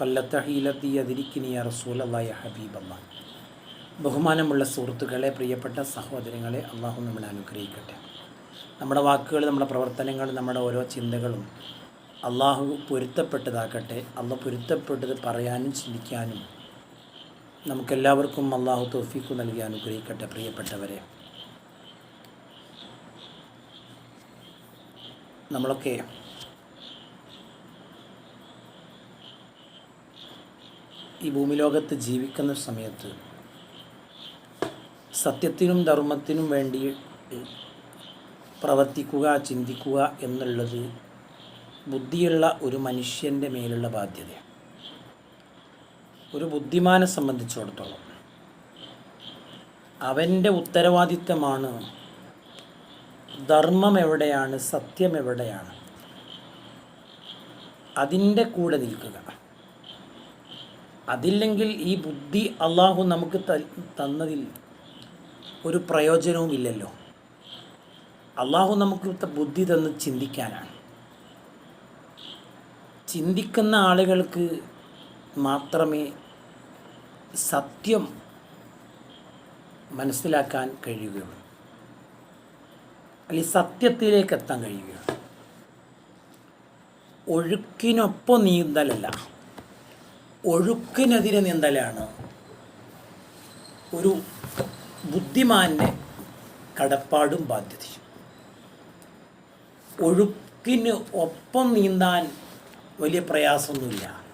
തല്ലത്തഹീലത്തി ബഹുമാനമുള്ള സുഹൃത്തുക്കളെ പ്രിയപ്പെട്ട സഹോദരങ്ങളെ അള്ളാഹു നമ്മളെ അനുഗ്രഹിക്കട്ടെ. നമ്മുടെ വാക്കുകൾ നമ്മുടെ പ്രവർത്തനങ്ങൾ നമ്മുടെ ഓരോ ചിന്തകളും അള്ളാഹു പൊരുത്തപ്പെട്ടതാക്കട്ടെ അള്ള പൊരുത്തപ്പെട്ടത് പറയാനും ചിന്തിക്കാനും നമുക്കെല്ലാവർക്കും അള്ളാഹു തോഫീക്ക് നൽകി അനുഗ്രഹിക്കട്ടെ പ്രിയപ്പെട്ടവരെ. നമ്മളൊക്കെ ഈ ഭൂമിലോകത്ത് ജീവിക്കുന്ന സമയത്ത് സത്യത്തിനും ധർമ്മത്തിനും വേണ്ടി പ്രവർത്തിക്കുക ചിന്തിക്കുക എന്നുള്ളത് ബുദ്ധിയുള്ള ഒരു മനുഷ്യന്റെ മേലുള്ള ബാധ്യതയാണ്. ഒരു ബുദ്ധിമാനെ സംബന്ധിച്ചിടത്തോളം അവന്റെ ഉത്തരവാദിത്തമാണ് ധർമ്മം എവിടെയാണ് സത്യം എവിടെയാണ് അതിന്റെ കൂടെ നിൽക്കുക. അതില്ലെങ്കിൽ ഈ ബുദ്ധി അള്ളാഹു നമുക്ക് തന്നതിൽ ഒരു പ്രയോജനവും ഇല്ലല്ലോ. അള്ളാഹു നമുക്ക് ബുദ്ധി തന്ന് ചിന്തിക്കാനാണ്. ചിന്തിക്കുന്ന ആളുകൾക്ക് മാത്രമേ സത്യം മനസ്സിലാക്കാൻ കഴിയുകയുള്ളൂ. അല്ലെങ്കിൽ സത്യത്തിലേക്ക് എത്താൻ കഴിയുകയുള്ളൂ. ഒഴുക്കിനൊപ്പം നീന്തലല്ല. ഒഴുക്കിനെതിരെ നീന്തലാണ്. ഒരു ബുദ്ധിമാന്റെ കടപ്പാടും ബാധ്യതയും. ഒഴുക്കിന് ഒപ്പം നീന്താൻ വലിയ പ്രയാസമൊന്നുമില്ല.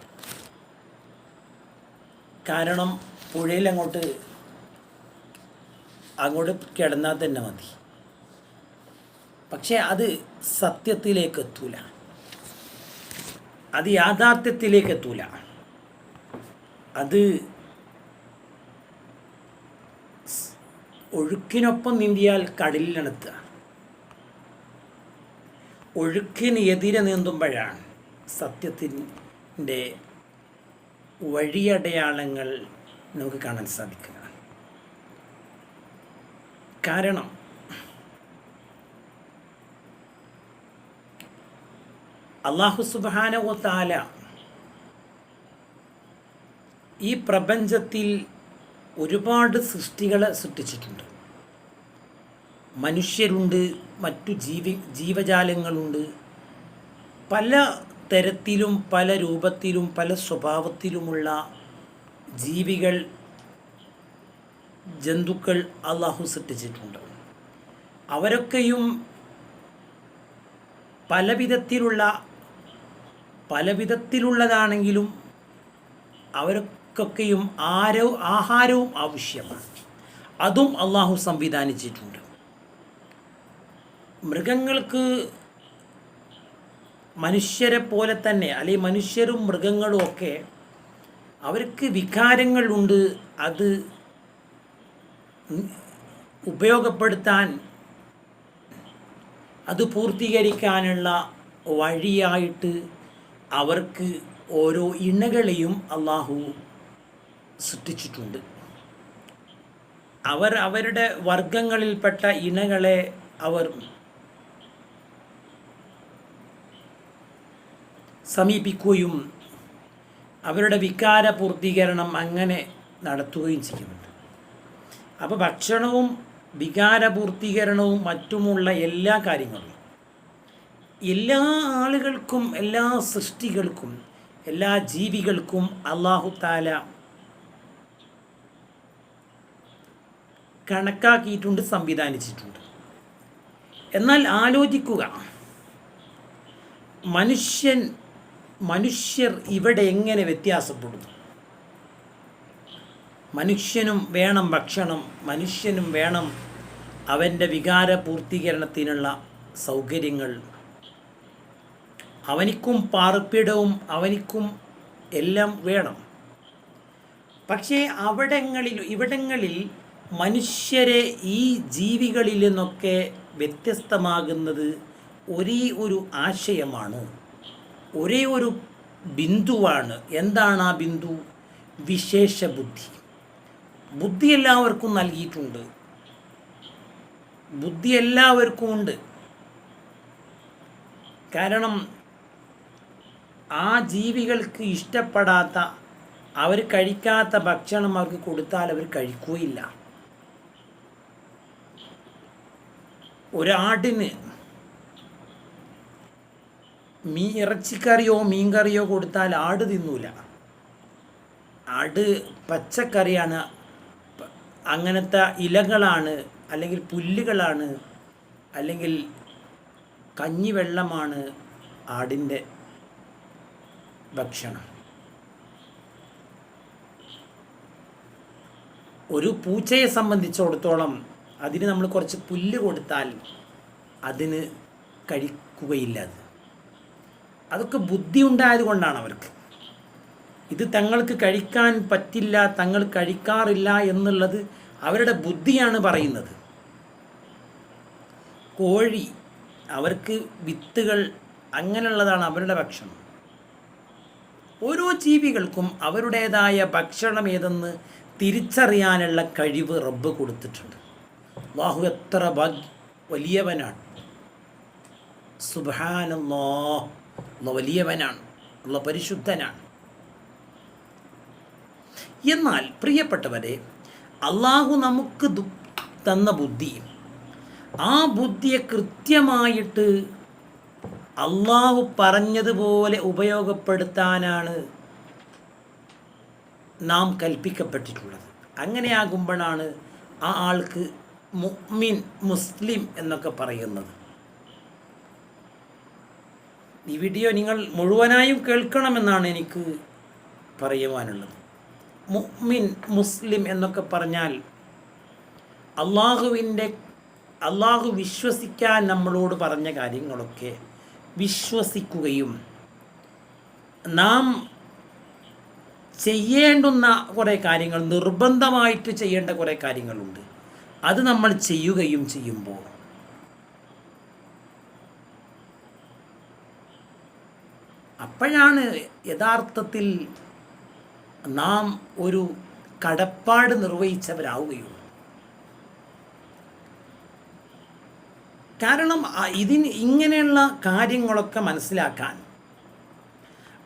കാരണം പുഴയിൽ അങ്ങോട്ട് അങ്ങോട്ട് കിടന്നാൽ തന്നെ മതി. പക്ഷേ അത് സത്യത്തിലേക്ക് എത്തൂല. അത് യാഥാർത്ഥ്യത്തിലേക്ക് എത്തൂല. അത് ഒഴുക്കിനൊപ്പം നീന്തിയാൽ കടലിലെത്തുക ഒഴുക്കിന് എതിരെ നീന്തുമ്പോഴാണ് സത്യത്തിന്റെ വഴിയടയാളങ്ങൾ നമുക്ക് കാണാൻ സാധിക്കുക. കാരണം അള്ളാഹു സുബാനവ താല ഈ പ്രപഞ്ചത്തിൽ ഒരുപാട് സൃഷ്ടികളെ സൃഷ്ടിച്ചിട്ടുണ്ട്. മനുഷ്യരുണ്ട് മറ്റു ജീവി ജീവജാലങ്ങളുണ്ട്. പല തരത്തിലും പല രൂപത്തിലും പല സ്വഭാവത്തിലുമുള്ള ജീവികൾ ജന്തുക്കൾ അള്ളാഹു സൃഷ്ടിച്ചിട്ടുണ്ട്. അവരൊക്കെയും പലവിധത്തിലുള്ള പലവിധത്തിലുള്ളതാണെങ്കിലും പല വിധത്തിലുള്ളതാണെങ്കിലും ആരോ ആഹാരവും ആവശ്യമാണ്. അതും അള്ളാഹു സംവിധാനിച്ചിട്ടുണ്ട്. മൃഗങ്ങൾക്ക് മനുഷ്യരെ പോലെ തന്നെ അല്ലെങ്കിൽ മനുഷ്യരും മൃഗങ്ങളും ഒക്കെ അവർക്ക് വികാരങ്ങളുണ്ട്. അത് ഉപയോഗപ്പെടുത്താൻ അത് പൂർത്തീകരിക്കാനുള്ള വഴിയായിട്ട് അവർക്ക് ഓരോ ഇണകളെയും അള്ളാഹു സൃഷ്ടിച്ചിട്ടുണ്ട്. അവർ അവരുടെ വർഗങ്ങളിൽപ്പെട്ട ഇണകളെ അവർ സമീപിക്കുകയും അവരുടെ വികാര പൂർത്തീകരണം അങ്ങനെ നടത്തുകയും ചെയ്യുന്നുണ്ട്. അപ്പോൾ ഭക്ഷണവും വികാര പൂർത്തീകരണവും മറ്റുമുള്ള എല്ലാ കാര്യങ്ങളും എല്ലാ ആളുകൾക്കും എല്ലാ സൃഷ്ടികൾക്കും എല്ലാ ജീവികൾക്കും അള്ളാഹു താല കണക്കാക്കിയിട്ടുണ്ട് സംവിധാനിച്ചിട്ടുണ്ട്. എന്നാൽ ആലോചിക്കുക. മനുഷ്യൻ മനുഷ്യർ ഇവിടെ എങ്ങനെ വ്യത്യാസപ്പെടുന്നു? മനുഷ്യനും വേണം ഭക്ഷണം മനുഷ്യനും വേണം അവന്റെ വികാര പൂർത്തീകരണത്തിനുള്ള സൗകര്യങ്ങൾ. അവനിക്കും പാർപ്പിടവും അവനിക്കും എല്ലാം വേണം. പക്ഷേ അവിടങ്ങളിൽ ഇവിടങ്ങളിൽ മനുഷ്യരെ ഈ ജീവികളിൽ നിന്നൊക്കെ വ്യത്യസ്തമാകുന്നത് ഒരേ ഒരു ആശയമാണ്. ഒരേ ഒരു ബിന്ദുവാണ്. എന്താണ് ആ ബിന്ദു? വിശേഷ ബുദ്ധി. ബുദ്ധി എല്ലാവർക്കും നൽകിയിട്ടുണ്ട്. ബുദ്ധി എല്ലാവർക്കും ഉണ്ട്. കാരണം ആ ജീവികൾക്ക് ഇഷ്ടപ്പെടാത്ത അവർ കഴിക്കാത്ത ഭക്ഷണം അവർക്ക് കൊടുത്താൽ അവർ കഴിക്കുകയില്ല. ഒരാടിന് മീ ഇറച്ചിക്കറിയോ മീൻകറിയോ കൊടുത്താൽ ആട് തിന്നൂല. ആട് പച്ചക്കറിയാണ്. അങ്ങനത്തെ ഇലകളാണ് അല്ലെങ്കിൽ പുല്ലുകളാണ് അല്ലെങ്കിൽ കഞ്ഞിവെള്ളമാണ് ആടിന്റെ ഭക്ഷണം. ഒരു പൂച്ചയെ സംബന്ധിച്ചിടത്തോളം അതിന് നമ്മൾ കുറച്ച് പുല്ല് കൊടുത്താൽ അതിന് കഴിക്കുകയില്ല അത്. അതൊക്കെ ബുദ്ധി ഉണ്ടായത് കൊണ്ടാണ് അവർക്ക്. ഇത് തങ്ങൾക്ക് കഴിക്കാൻ പറ്റില്ല തങ്ങൾ കഴിക്കാറില്ല എന്നുള്ളത് അവരുടെ ബുദ്ധിയാണ് പറയുന്നത്. കോഴി അവർക്ക് വിത്തുകൾ അങ്ങനെയുള്ളതാണ് അവരുടെ ഭക്ഷണം. ഓരോ ജീവികൾക്കും അവരുടേതായ ഭക്ഷണം ഏതെന്ന് തിരിച്ചറിയാനുള്ള കഴിവ് റബ്ബ് കൊടുത്തിട്ടുണ്ട്. അള്ളാഹു എത്ര ഭാഗ്യ വലിയവനാണ്. സുബാനല്ലോ വലിയവനാണ്. ഉള്ള പരിശുദ്ധനാണ്. എന്നാൽ പ്രിയപ്പെട്ടവരെ അള്ളാഹു നമുക്ക് തന്ന ബുദ്ധി. ആ ബുദ്ധിയെ കൃത്യമായിട്ട് അള്ളാഹു പറഞ്ഞതുപോലെ ഉപയോഗപ്പെടുത്താനാണ് നാം കൽപ്പിക്കപ്പെട്ടിട്ടുള്ളത്. അങ്ങനെയാകുമ്പോഴാണ് ആ ആൾക്ക് മുഅ്മിൻ മുസ്ലിം എന്നൊക്കെ പറയുന്നത്. ഈ വീഡിയോ നിങ്ങൾ മുഴുവനായും കേൾക്കണമെന്നാണ് എനിക്ക് പറയുവാനുള്ളത്. മുഅ്മിൻ മുസ്ലിം എന്നൊക്കെ പറഞ്ഞാൽ അള്ളാഹുവിന്റെ അള്ളാഹു വിശ്വസിക്കാൻ നമ്മളോട് പറഞ്ഞ കാര്യങ്ങളൊക്കെ വിശ്വസിക്കുകയും നാം ചെയ്യേണ്ടുന്ന കുറേ കാര്യങ്ങൾ നിർബന്ധമായിട്ട് ചെയ്യേണ്ട കുറേ കാര്യങ്ങളുണ്ട്. അത് നമ്മൾ ചെയ്യുകയും ചെയ്യുമ്പോൾ അപ്പോഴാണ് യഥാർത്ഥത്തിൽ നാം ഒരു കടപ്പാട് നിർവഹിച്ചവരാവുകയുള്ളൂ. കാരണം ഇതിന് ഇങ്ങനെയുള്ള കാര്യങ്ങളൊക്കെ മനസ്സിലാക്കാൻ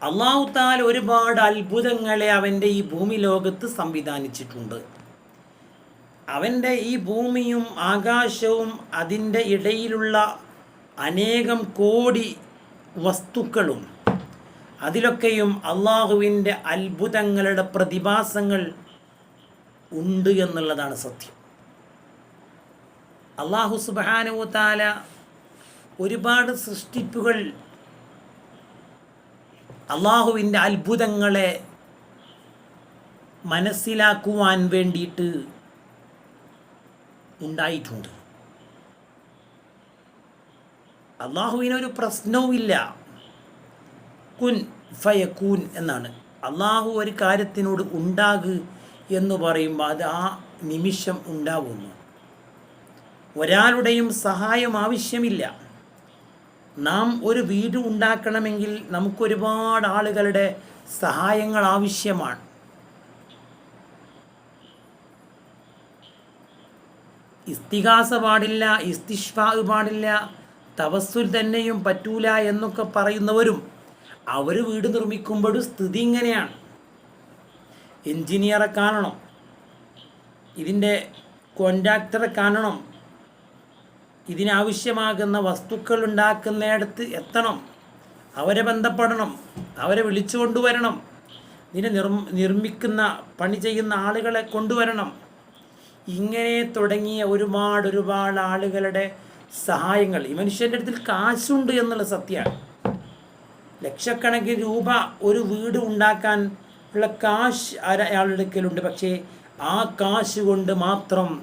അള്ളാഹു താൽ ഒരുപാട് അത്ഭുതങ്ങളെ അവന്റെ ഈ ഭൂമി ലോകത്ത് സംവിധാനിച്ചിട്ടുണ്ട്. അവന്റെ ഈ ഭൂമിയും ആകാശവും അതിന്റെ ഇടയിലുള്ള അനേകം കോടി വസ്തുക്കളും അതിലൊക്കെയും അള്ളാഹുവിന്റെ അത്ഭുതങ്ങളുടെ പ്രതിഭാസങ്ങൾ ഉണ്ട് എന്നുള്ളതാണ് സത്യം. അള്ളാഹു താല ഒരുപാട് സൃഷ്ടിപ്പുകൾ അള്ളാഹുവിന്റെ അത്ഭുതങ്ങളെ മനസ്സിലാക്കുവാൻ വേണ്ടിയിട്ട് ഉണ്ടായിട്ടുണ്ട്. അള്ളാഹുവിനൊരു പ്രശ്നവുമില്ല. കുൻ ഫയക്കൂൻ എന്നാണ്. അള്ളാഹു ഒരു കാര്യത്തിനോട് ഉണ്ടാകു എന്ന് പറയുമ്പോൾ അത് ആ നിമിഷം ഉണ്ടാകുന്നു ഒരാളുടെയും സഹായം ആവശ്യമില്ല. നാം ഒരു വീട് ഉണ്ടാക്കണമെങ്കിൽ നമുക്കൊരുപാട് ആളുകളുടെ സഹായങ്ങൾ ആവശ്യമാണ്. ഇസ്തിഹാസ പാടില്ല ഇസ്തിഷ്വാ പാടില്ല തവസ്സുൽ തന്നെയും പറ്റൂല എന്നൊക്കെ പറയുന്നവരും അവർ വീട് നിർമ്മിക്കുമ്പോഴും സ്ഥിതി ഇങ്ങനെയാണ്. എൻജിനീയറെ കാണണം ഇതിന്റെ കോൺട്രാക്ടറെ കാണണം ഇതിനാവശ്യമാകുന്ന വസ്തുക്കൾ ഉണ്ടാക്കുന്നിടത്ത് എത്തണം അവരെ ബന്ധപ്പെടണം അവരെ വിളിച്ചു കൊണ്ടുവരണം ഇതിനെ നിർ നിർമ്മിക്കുന്ന പണി ചെയ്യുന്ന ആളുകളെ കൊണ്ടുവരണം. ഇങ്ങനെ തുടങ്ങിയ ഒരുപാട് ഒരുപാട് ആളുകളുടെ സഹായങ്ങൾ. ഈ മനുഷ്യന്റെ അടുത്തിൽ കാശുണ്ട് എന്നുള്ള സത്യമാണ്. ലക്ഷക്കണക്കിന് രൂപ ഒരു വീട് ഉണ്ടാക്കാൻ ഉള്ള കാശ് അയാളുടെ അടുക്കലുണ്ട്. പക്ഷേ ആ കാശ് കൊണ്ട് മാത്രം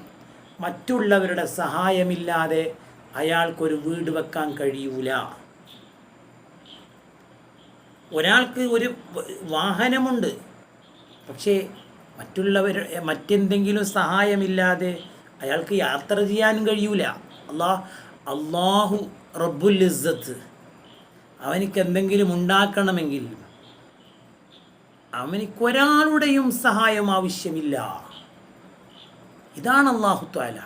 മറ്റുള്ളവരുടെ സഹായമില്ലാതെ അയാൾക്കൊരു വീട് വെക്കാൻ കഴിയൂല. ഒരാൾക്ക് ഒരു വാഹനമുണ്ട്. പക്ഷേ മറ്റുള്ളവർ മറ്റെന്തെങ്കിലും സഹായമില്ലാതെ അയാൾക്ക് യാത്ര ചെയ്യാനും കഴിയൂല. അള്ളാ അള്ളാഹു റബ്ബുൽ ഇസ്സത്ത് അവനിക്ക് എന്തെങ്കിലും ഉണ്ടാക്കണമെങ്കിൽ അവനിക്കൊരാളുടെയും സഹായം ആവശ്യമില്ല. ഇതാണ് അള്ളാഹു താല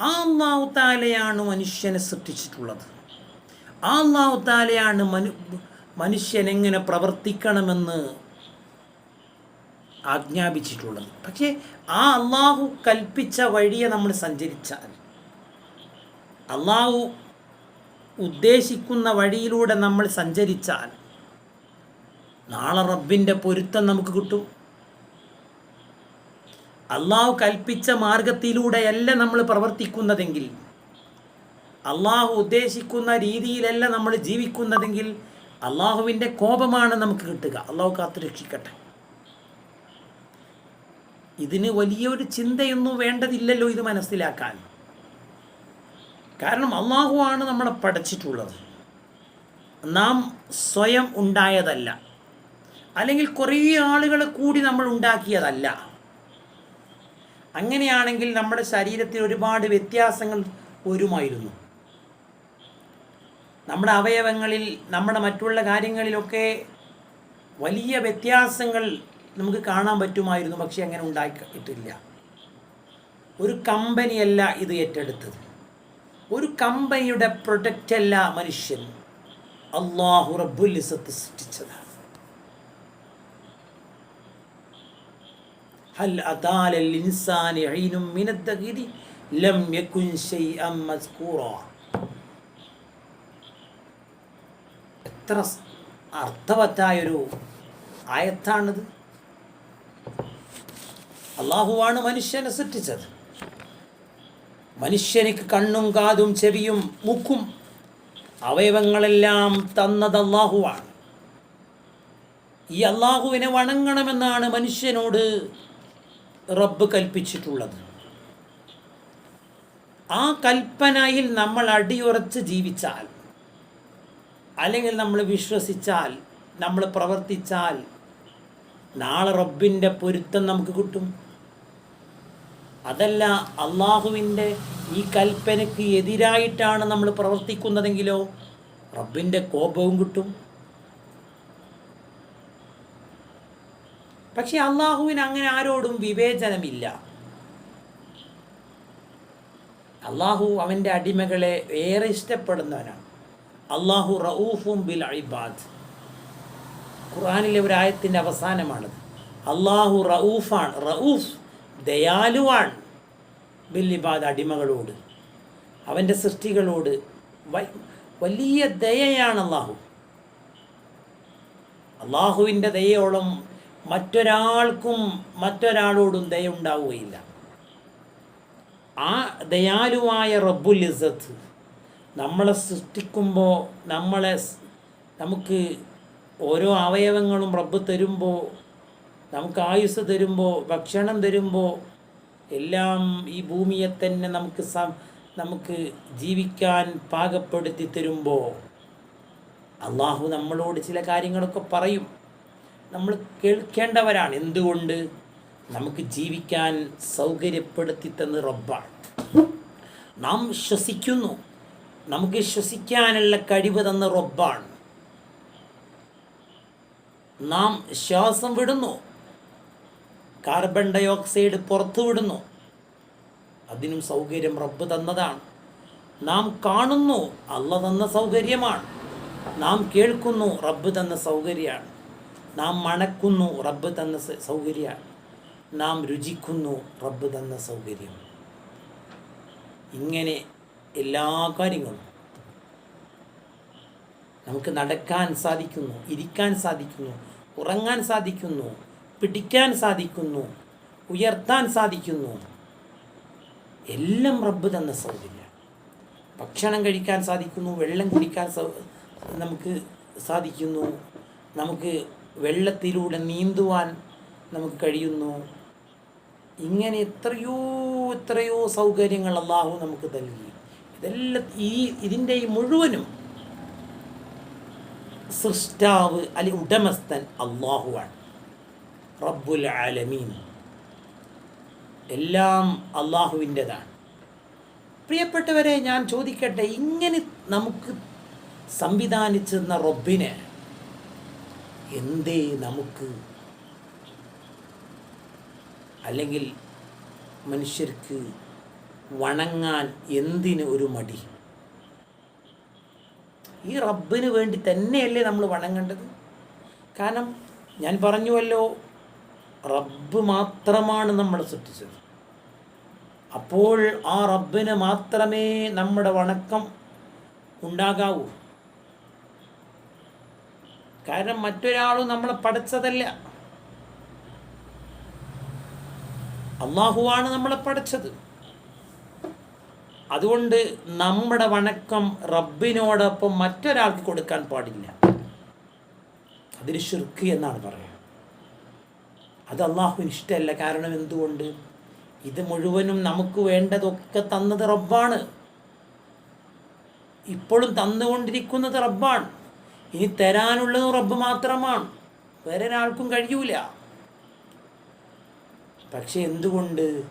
ആ അള്ളാഹു താലയാണ് മനുഷ്യനെ സൃഷ്ടിച്ചിട്ടുള്ളത്. ആ അള്ളാഹു താലയാണ് മനു മനുഷ്യൻ എങ്ങനെ പ്രവർത്തിക്കണമെന്ന് ആജ്ഞാപിച്ചിട്ടുള്ളത്. പക്ഷേ ആ അള്ളാഹു കൽപ്പിച്ച വഴിയെ നമ്മൾ സഞ്ചരിച്ചാൽ അള്ളാഹു ഉദ്ദേശിക്കുന്ന വഴിയിലൂടെ നമ്മൾ സഞ്ചരിച്ചാൽ നാളെ റബ്ബിന്റെ പൊരുത്തം നമുക്ക് കിട്ടും. അള്ളാഹു കൽപ്പിച്ച മാർഗത്തിലൂടെയല്ല നമ്മൾ പ്രവർത്തിക്കുന്നതെങ്കിൽ അള്ളാഹു ഉദ്ദേശിക്കുന്ന രീതിയിലല്ല നമ്മൾ ജീവിക്കുന്നതെങ്കിൽ അള്ളാഹുവിന്റെ കോപമാണ് നമുക്ക് കിട്ടുക. അള്ളാഹു കാത്തു രക്ഷിക്കട്ടെ ഇതിന് വലിയൊരു ചിന്തയൊന്നും വേണ്ടതില്ലല്ലോ ഇത് മനസ്സിലാക്കാൻ. കാരണം അള്ളാഹു ആണ് നമ്മളെ പഠിച്ചിട്ടുള്ളത് നാം സ്വയം ഉണ്ടായതല്ല. അല്ലെങ്കിൽ കുറേ ആളുകളെ കൂടി നമ്മൾ ഉണ്ടാക്കിയതല്ല. അങ്ങനെയാണെങ്കിൽ നമ്മുടെ ശരീരത്തിൽ ഒരുപാട് വ്യത്യാസങ്ങൾ വരുമായിരുന്നു. നമ്മുടെ അവയവങ്ങളിൽ നമ്മുടെ മറ്റുള്ള കാര്യങ്ങളിലൊക്കെ വലിയ വ്യത്യാസങ്ങൾ നമുക്ക് കാണാൻ പറ്റുമായിരുന്നു പക്ഷേ അങ്ങനെ ഉണ്ടാക്കിയിട്ടില്ല ഒരു കമ്പനിയല്ല ഇത് ഏറ്റെടുത്തത്. ഒരു കമ്പനിയുടെ പ്രൊഡക്റ്റ് അല്ല മനുഷ്യൻ. അള്ളാഹു റബ്ബുലിസത്ത് സൃഷ്ടിച്ചതാണ്. ഹൽ ലം യകുൻ ശൈഅൻ മസ്കൂറ. എത്ര അർത്ഥവത്തായൊരു ആയത്താണിത്. അള്ളാഹുവാണ് മനുഷ്യനെ സൃഷ്ടിച്ചത്. മനുഷ്യനിക്ക് കണ്ണും കാതും ചെവിയും മുക്കും അവയവങ്ങളെല്ലാം തന്നത് അള്ളാഹുവാണ് ഈ അള്ളാഹുവിനെ വണങ്ങണമെന്നാണ് മനുഷ്യനോട് റബ്ബ് കൽപ്പിച്ചിട്ടുള്ളത്. ആ കൽപ്പനയിൽ നമ്മൾ അടിയുറച്ച് ജീവിച്ചാൽ അല്ലെങ്കിൽ നമ്മൾ വിശ്വസിച്ചാൽ നമ്മൾ പ്രവർത്തിച്ചാൽ നാളെ റബ്ബിന്റെ പൊരുത്തം നമുക്ക് കിട്ടും. അതല്ല അള്ളാഹുവിന്റെ ഈ കൽപ്പനയ്ക്ക് എതിരായിട്ടാണ് നമ്മൾ പ്രവർത്തിക്കുന്നതെങ്കിലോ റബ്ബിന്റെ കോപവും കിട്ടും. പക്ഷെ അള്ളാഹുവിന് അങ്ങനെ ആരോടും വിവേചനമില്ല. അള്ളാഹു അവന്റെ അടിമകളെ ഏറെ ഇഷ്ടപ്പെടുന്നവനാണ്. അള്ളാഹു റഊഫും ബിൽ അഴിബാദ് ഖുറാനിലെ ഒരു ആയത്തിന്റെ അവസാനമാണത്. അള്ളാഹു റഊഫാണ് റഊഫ്. ദയാലുവാണ്. ബില്ലിബാദ് അടിമകളോട് അവന്റെ സൃഷ്ടികളോട് വലിയ ദയയാണ് അള്ളാഹു അള്ളാഹുവിന്റെ ദയയോളം മറ്റൊരാൾക്കും മറ്റൊരാളോടും ദയ ഉണ്ടാവുകയില്ല ആ ദയാലുവായ റബ്ബുൽ ഇസത്ത് നമ്മളെ സൃഷ്ടിക്കുമ്പോൾ നമ്മളെ നമുക്ക് ഓരോ അവയവങ്ങളും റബ്ബ് തരുമ്പോൾ നമുക്ക് ആയുസ് തരുമ്പോൾ ഭക്ഷണം തരുമ്പോൾ എല്ലാം ഈ ഭൂമിയെ തന്നെ നമുക്ക് നമുക്ക് ജീവിക്കാൻ പാകപ്പെടുത്തി തരുമ്പോൾ അള്ളാഹു നമ്മളോട് ചില കാര്യങ്ങളൊക്കെ പറയും. നമ്മൾ കേൾക്കേണ്ടവരാണ്. എന്തുകൊണ്ട്? നമുക്ക് ജീവിക്കാൻ സൗകര്യപ്പെടുത്തി തന്ന് റബ്ബാണ്. നാം ശ്വസിക്കുന്നു. നമുക്ക് ശ്വസിക്കാനുള്ള കഴിവ് തന്ന റബ്ബാണ്. നാം ശ്വാസം വിടുന്നു. കാർബൺ ഡയോക്സൈഡ് പുറത്തു വിടുന്നു. അതിനും സൗകര്യം റബ്ബ് തന്നതാണ്. നാം കാണുന്നു അല്ല തന്ന സൗകര്യമാണ്. നാം കേൾക്കുന്നു റബ്ബ് തന്ന സൗകര്യമാണ്. നാം മണക്കുന്നു റബ്ബ് തന്ന സൗകര്യമാണ്. നാം രുചിക്കുന്നു റബ്ബ് തന്ന സൗകര്യം ഇങ്ങനെ എല്ലാ കാര്യങ്ങളും നമുക്ക് നടക്കാൻ സാധിക്കുന്നു ഇരിക്കാൻ സാധിക്കുന്നു ഉറങ്ങാൻ സാധിക്കുന്നു പിടിക്കാൻ സാധിക്കുന്നു ഉയർത്താൻ സാധിക്കുന്നു. എല്ലാം റബ്ബ് തന്ന സൗകര്യം. ഭക്ഷണം കഴിക്കാൻ സാധിക്കുന്നു വെള്ളം കുടിക്കാൻ നമുക്ക് സാധിക്കുന്നു. നമുക്ക് വെള്ളത്തിലൂടെ നീന്തുവാൻ നമുക്ക് കഴിയുന്നു. ഇങ്ങനെ എത്രയോ എത്രയോ സൗകര്യങ്ങൾ അള്ളാഹു നമുക്ക് നൽകി. ഇതെല്ലാം ഈ ഇതിന്റെ ഈ മുഴുവനും സൃഷ്ടാവ് അല്ലെ ഉടമസ്ഥൻ അള്ളാഹുവാണ്. റബ്ബുൽ ആലമീൻ. എല്ലാം അള്ളാഹുവിന്റെതാണ്. പ്രിയപ്പെട്ടവരെ ഞാൻ ചോദിക്കട്ടെ ഇങ്ങനെ നമുക്ക് സംവിധാനിച്ചെന്ന റബ്ബിനെ എന്തേ നമുക്ക്? അല്ലെങ്കിൽ മനുഷ്യർക്ക് വണങ്ങാൻ എന്തിന് ഒരു മടി? ഈ റബ്ബിന് വേണ്ടി തന്നെയല്ലേ നമ്മൾ വണങ്ങേണ്ടത്? കാരണം ഞാൻ പറഞ്ഞുവല്ലോ റബ്ബ് മാത്രമാണ് നമ്മളെ സൃഷ്ടിച്ചത്. അപ്പോൾ ആ റബ്ബിന് മാത്രമേ നമ്മുടെ വണക്കം ഉണ്ടാകാവൂ. കാരണം മറ്റൊരാളും നമ്മളെ പഠിച്ചതല്ല. അള്ളാഹുവാണ് നമ്മളെ പഠിച്ചത്. അതുകൊണ്ട് നമ്മുടെ വണക്കം റബ്ബിനോടൊപ്പം മറ്റൊരാൾക്ക് കൊടുക്കാൻ പാടില്ല. അതിന് ഷിർക്ക് എന്നാണ് പറയുക അത് അള്ളാഹുവിന് ഇഷ്ടമല്ല. കാരണം എന്തുകൊണ്ട്? ഇത് മുഴുവനും നമുക്ക് വേണ്ടതൊക്കെ തന്നത് റബ്ബാണ്. ഇപ്പോഴും തന്നുകൊണ്ടിരിക്കുന്നത് റബ്ബാണ്. ഇനി തരാനുള്ളത് റബ്ബ് മാത്രമാണ്. വേറെ ഒരാൾക്കും കഴിയൂല. പക്ഷെ എന്തുകൊണ്ട്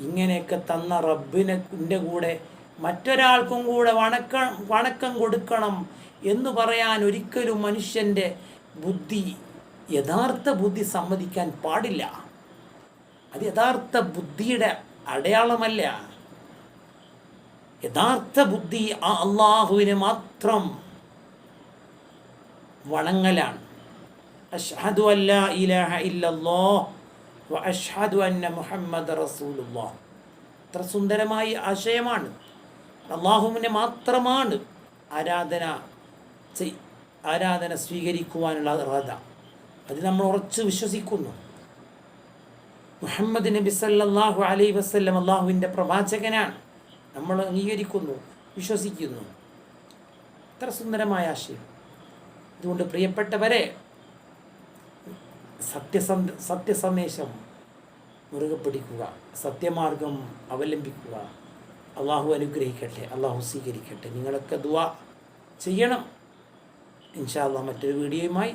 ഇങ്ങനെയൊക്കെ തന്ന റബ്ബിനെ കൂടെ മറ്റൊരാൾക്കും കൂടെ വണക്കം വണക്കം കൊടുക്കണം എന്ന് പറയാൻ ഒരിക്കലും മനുഷ്യന്റെ ബുദ്ധി യഥാർത്ഥ ബുദ്ധി സമ്മതിക്കാൻ പാടില്ല. അത് യഥാർത്ഥ ബുദ്ധിയുടെ അടയാളമല്ല. യഥാർത്ഥ ബുദ്ധി ആ അള്ളാഹുവിനെ മാത്രം വണങ്ങലാണ്. അഷ്ഹദു അന്ന അത്ര സുന്ദരമായ ആശയമാണ്. അള്ളാഹുവിനെ മാത്രമാണ് ആരാധന ആരാധന സ്വീകരിക്കുവാനുള്ള റത അത് നമ്മൾ ഉറച്ച് വിശ്വസിക്കുന്നു. മുഹമ്മദ് നബി സല്ലാഹു അലൈ വസ്ല്ലം അള്ളാഹുവിന്റെ പ്രവാചകനാണ്. നമ്മൾ അംഗീകരിക്കുന്നു വിശ്വസിക്കുന്നു. ഇത്ര സുന്ദരമായ ആശയം. അതുകൊണ്ട് പ്രിയപ്പെട്ടവരെ സത്യസന്ധ സത്യസന്ദേശം മുറുകെ പിടിക്കുക സത്യമാർഗം അവലംബിക്കുക. അള്ളാഹു അനുഗ്രഹിക്കട്ടെ അള്ളാഹു സ്വീകരിക്കട്ടെ. നിങ്ങളൊക്കെ ദുവാ ചെയ്യണം. ഇൻഷാല്ല മറ്റൊരു വീഡിയോയുമായി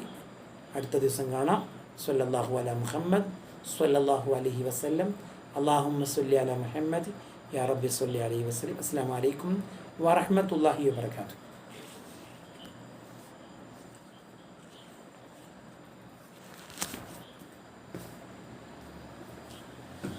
അടുത്ത ദിവസം കാണാം. സ്വല്ലല്ലാഹു അല മുഹമ്മദ് സ്വല്ലല്ലാഹു അലഹി വസ്ല്ലം. അള്ളാഹുമ്മ സല്ലി അല മുഹമ്മദ്. യാ റബ്ബി സല്ലി അലൈഹി വസ്ലം അസ്സാം വലൈക്കും വറഹമത്തല്ലാഹി വാത്തു